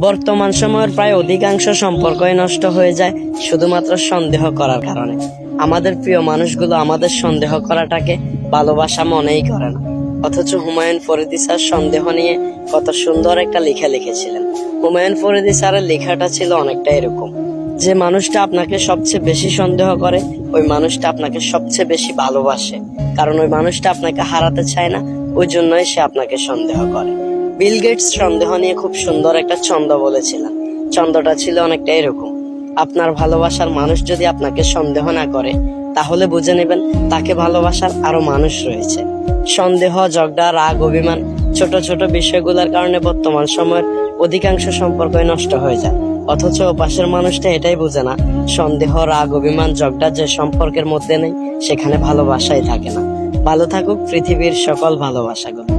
বর্তমান সময়ের প্রায় অধিকাংশ সম্পর্কই নষ্ট হয়ে যায় শুধুমাত্র সন্দেহ করার কারণে। আমাদের প্রিয় মানুষগুলো আমাদের সন্দেহ করাটাকে ভালোবাসা মনেই করে না। অথচ হুমায়ুন ফরিদি স্যার সন্দেহ নিয়ে কত সুন্দর একটা লেখা লিখেছিলেন। হুমায়ুন ফরিদি স্যারের লেখাটা ছিল অনেকটা এরকম। যে মানুষটা আপনাকে সবচেয়ে বেশি সন্দেহ করে, ওই মানুষটা আপনাকে সবচেয়ে বেশি ভালোবাসে। কারণ ওই মানুষটা আপনাকে হারাতে চায় না, ওই জন্যই সে আপনাকে সন্দেহ করে। বিল গেটস সন্দেহ নিয়ে খুব সুন্দর একটা ছন্দ বলেছিলেন। ছন্দটা ছিল অনেকটা এরকম। আপনার ভালোবাসার মানুষ যদি আপনাকে সন্দেহ না করে, তাহলে বুঝে নেবেন তাকে ভালোবাসার আরও মানুষ রয়েছে। সন্দেহ, ঝগড়া, রাগ, অভিমান, ছোট ছোট বিষয়গুলোর কারণে বর্তমান সময়ের অধিকাংশ সম্পর্কই নষ্ট হয়ে যায়। অথচ পাশের মানুষটা এটাই বোঝে না, সন্দেহ, রাগ, অভিমান, ঝগড়া যে সম্পর্কের মধ্যে নেই, সেখানে ভালোবাসাই থাকে না। ভালো থাকুক পৃথিবীর সকল ভালোবাসাগুলো।